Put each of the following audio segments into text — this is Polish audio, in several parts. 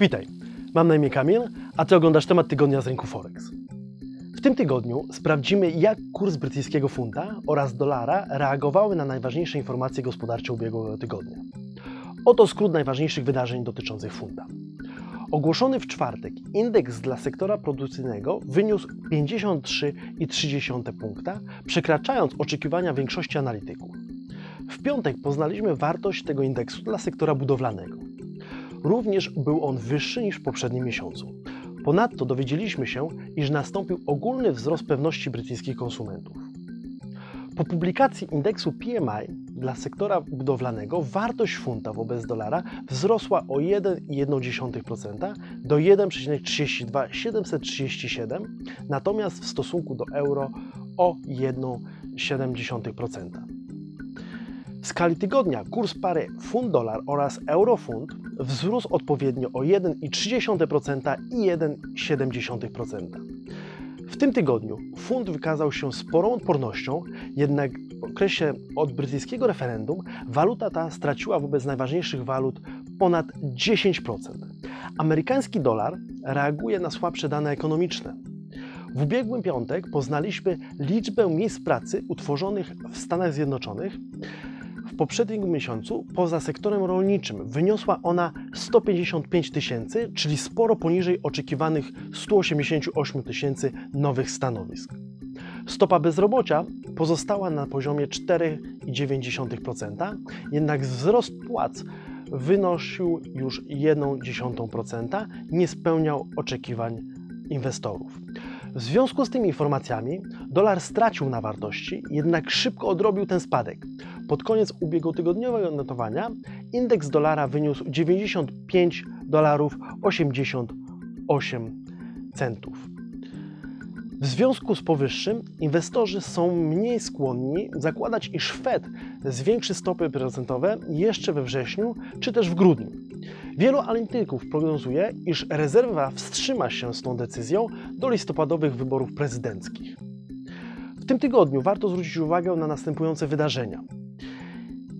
Witaj, mam na imię Kamil, a Ty oglądasz temat tygodnia z rynku Forex. W tym tygodniu sprawdzimy, jak kurs brytyjskiego funta oraz dolara reagowały na najważniejsze informacje gospodarcze ubiegłego tygodnia. Oto skrót najważniejszych wydarzeń dotyczących funta. Ogłoszony w czwartek indeks dla sektora produkcyjnego wyniósł 53,3 punkta, przekraczając oczekiwania większości analityków. W piątek poznaliśmy wartość tego indeksu dla sektora budowlanego. Również był on wyższy niż w poprzednim miesiącu. Ponadto dowiedzieliśmy się, iż nastąpił ogólny wzrost pewności brytyjskich konsumentów. Po publikacji indeksu PMI dla sektora budowlanego wartość funta wobec dolara wzrosła o 1,1% do 1,32737, natomiast w stosunku do euro o 1,7%. W skali tygodnia kurs pary funt-dolar oraz euro-funt wzrósł odpowiednio o 1,3% i 1,7%. W tym tygodniu funt wykazał się sporą odpornością, jednak w okresie od brytyjskiego referendum waluta ta straciła wobec najważniejszych walut ponad 10%. Amerykański dolar reaguje na słabsze dane ekonomiczne. W ubiegłym piątek poznaliśmy liczbę miejsc pracy utworzonych w Stanach Zjednoczonych. Poprzednim miesiącu poza sektorem rolniczym wyniosła ona 155 tysięcy, czyli sporo poniżej oczekiwanych 188 tysięcy nowych stanowisk. Stopa bezrobocia pozostała na poziomie 4,9%, jednak wzrost płac wynosił już 1,1%, nie spełniał oczekiwań inwestorów. W związku z tymi informacjami dolar stracił na wartości, jednak szybko odrobił ten spadek. Pod koniec ubiegłotygodniowego notowania indeks dolara wyniósł 95 dolarów 88 centów. W związku z powyższym inwestorzy są mniej skłonni zakładać, iż Fed zwiększy stopy procentowe jeszcze we wrześniu czy też w grudniu. Wielu analityków prognozuje, iż rezerwa wstrzyma się z tą decyzją do listopadowych wyborów prezydenckich. W tym tygodniu warto zwrócić uwagę na następujące wydarzenia.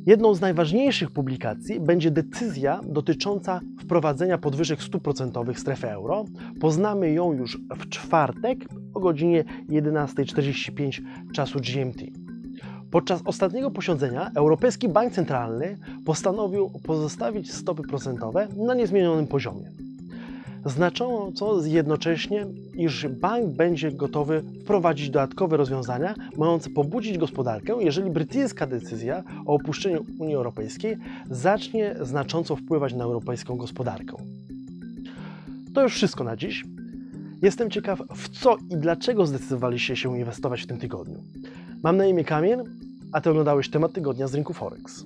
Jedną z najważniejszych publikacji będzie decyzja dotycząca wprowadzenia podwyżek stóp procentowych strefy euro. Poznamy ją już w czwartek o godzinie 11.45 czasu GMT. Podczas ostatniego posiedzenia Europejski Bank Centralny postanowił pozostawić stopy procentowe na niezmienionym poziomie. Znacząco jednocześnie, iż bank będzie gotowy wprowadzić dodatkowe rozwiązania mające pobudzić gospodarkę, jeżeli brytyjska decyzja o opuszczeniu Unii Europejskiej zacznie znacząco wpływać na europejską gospodarkę. To już wszystko na dziś. Jestem ciekaw, w co i dlaczego zdecydowaliście się inwestować w tym tygodniu. Mam na imię Kamil, a Ty oglądałeś temat tygodnia z rynku Forex.